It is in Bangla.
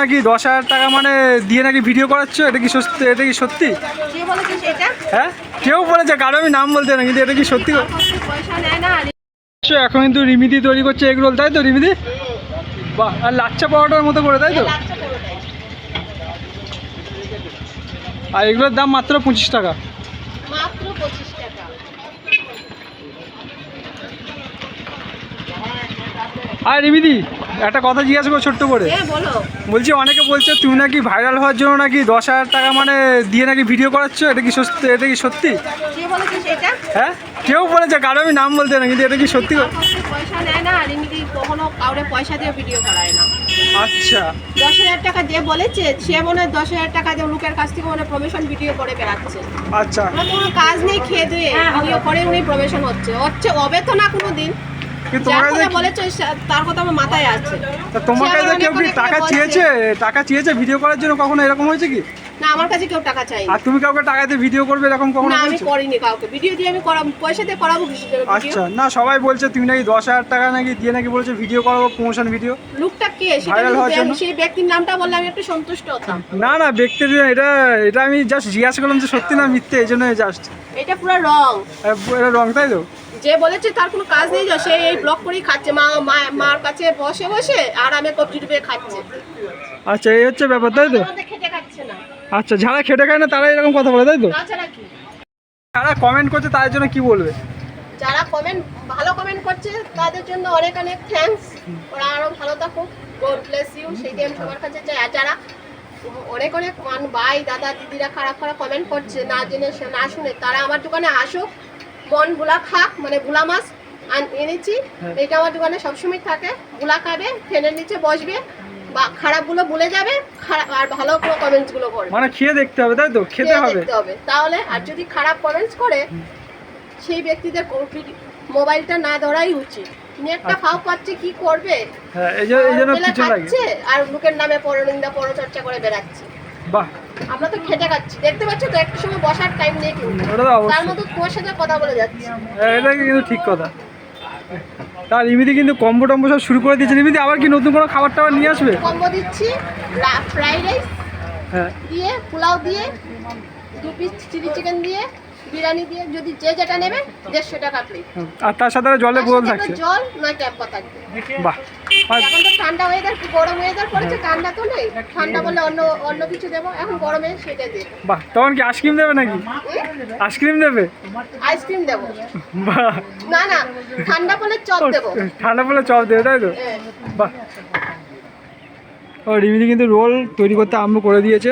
নাকি দশ হাজার টাকা মানে দিয়ে নাকি ভিডিও করাচ্ছ? এটা কি সত্যি? এটা কি সত্যি? হ্যাঁ? কেউ বলেছে কারণ আমি নাম বলতে না কিন্তু এটা কি সত্যি? আচ্ছা, এখন কিন্তু রিমিদি তৈরি করছে এগ রোল তাই তো রিমিদি? বাহ আর লাচ্চা পাউডার মতো করে তাই তো? পুরোটাই। আর এগুলোর দাম মাত্র পঁচিশ টাকা। মাত্র পঁচিশ টাকা। আর রিমিদি। একটা কথা জিজ্ঞাসা করো ছোট্ট করে। বলছি অনেকে বলছে তুমি নাকি ভাইরাল হওয়ার জন্য নাকি দশ হাজার টাকা মানে দিয়ে নাকি ভিডিও করাচ্ছ? এটা কি সত্যি? এটা কি সত্যি? হ্যাঁ? কেউ বলেছে কারণ আমি নাম বলতে না কিন্তু এটা কি সত্যি পয়সা নেয় না আর এমনি কখনো কাউরে পয়সা দিয়ে ভিডিও করায় না। আচ্ছা। দশ হাজার টাকা যে বলেছে সে মনে হয় দশ হাজার টাকা দিয়ে লোকের কাছ থেকে মনে প্রমোশন ভিডিও করে বেড়াচ্ছে। আচ্ছা। কোনো কাজ নেই খেয়ে দিয়ে ভিডিও করে উনি প্রমোশন হচ্ছে। হচ্ছে হবে তো না কোনো দিন। কিন্তু যার তোমার কাছে কথা বলেছে সে- তার কথা আমার মাথায় আছে তা তোমার সে কাছে আবার কেউ কি টাকা চেয়েছে? টাকা চেয়েছে ভিডিও করার জন্য কখনো এরকম হয়েছে কি? না আমার কাছে কেউ টাকা চাই আর তুমি কাউকে টাকা দিয়ে ভিডিও করবে এরকম কখনো না আমি করিনি কাউকে। ভিডিও দিয়ে আমি করাবো পয়সা দিয়ে করাবো কিছু আচ্ছা না সবাই বলছে তুমি নাকি দশ হাজার টাকা নাকি দিয়ে নাকি বলছো ভিডিও করাবো প্রমোশন ভিডিও লোকটা কে? সেটা? সেই ব্যক্তির নামটা বললে আমি একটু সন্তুষ্ট হতাম। না না ব্যক্তির এটা এটা আমি জাস্ট জিজ্ঞাসা করলাম যে সত্যি না মিথ্যে এই জন্য জাস্ট এটা পুরো রং। এটা রং তাই তো? যে বলেছে তার কোনো কাজ নেই যা সে এই ব্লগ করেই খাচ্ছে। মা মা- মার কাছে বসে বসে আর আমি কবজি ডুবে খাচ্ছে। আচ্ছা এই হচ্ছে ব্যাপার তাই তো আমাদের খেতে খাচ্ছে না আচ্ছা যারা খেটে খায় না তারা এরকম কথা বলে তাই তো? তাছাড়া কি? যারা কমেন্ট করছে তাদের জন্য কি বলবে? যারা কমেন্ট ভালো কমেন্ট করছে তাদের জন্য অনেক অনেক থ্যাঙ্কস ওরা আরও ভালো থাকুক। গড ব্লেস ইউ সেইটাই আমি সবার কাছে চাই আর যারা অনেক অনেক মান ভাই দাদা দিদিরা খারাপ খারাপ কমেন্ট করছে না জেনে না শুনে তারা আমার দোকানে আসুক মন বুলা খাক মানে বুলা মাছ আন- এনেছি। হ্যাঁ। এটা আমার দোকানে সবসময় থাকে। বুলা খাবে ফ্যানের নিচে বসবে। খারাপগুলো ভুলে যাবে আর ভালো কোনো কমেন্টসগুলো করবে। মানে খেয়ে দেখতে হবে তাই তো? খেতে হবে। তাহলে আর যদি খারাপ কমেন্টস করে সেই ব্যক্তিদের মোবাইলটা না ধরাই উচিত। নেটটা আচ্ছা। ফাও পাচ্ছে কি করবে? হ্যাঁ এই জন্য এই কিছু লাগে। আর লোকের নামে পরনিন্দা পরচর্চা করে বেড়াচ্ছে। বাহ। আমরা তো খেটে খাচ্ছি। দেখতে পাচ্ছ তো একটা সময় বসার টাইম নেই কিন্তু। তার মতো তোমার সাথে কথা বলে যাচ্ছি। হ্যাঁ, এটা কিন্তু ঠিক কথা। তার ইমিদি কিন্তু কম্বো টম্বো সব শুরু করে দিয়েছে ইমিদি আবার কি নতুন কোনো খাবার টাবার নিয়ে আসবে? কম্বো দিচ্ছি ফ্রাইড রাইস হ্যাঁ। দিয়ে পোলাও দিয়ে দু পিস চিলি চিকেন দিয়ে বিরিয়ানি দিয়ে যদি যে যেটা নেবে দেড়শো টাকা প্লেট আর তার সাথে জলের বোতল থাকছে। জল নয় ট্যাম্পা থাকবে বাহ। এখন তো ঠান্ডা ওয়েদার গরম ওয়েদার পড়েছে ঠান্ডা তো নেই। ঠান্ডা বললে অন্য অন্য কিছু দেবো এখন গরমে সেটা দেবো। বাহ তখন কি আইসক্রিম দেবে নাকি? আইসক্রিম দেবে? আইসক্রিম দেবো। বাহ। না না ঠান্ডা বলে চপ দেবো। ঠান্ডা পড়লে চপ দেবে তাই তো? হ্যাঁ। বাহ। ও রিমিদি কিন্তু রোল তৈরি করতে আরম্ভ করে দিয়েছে।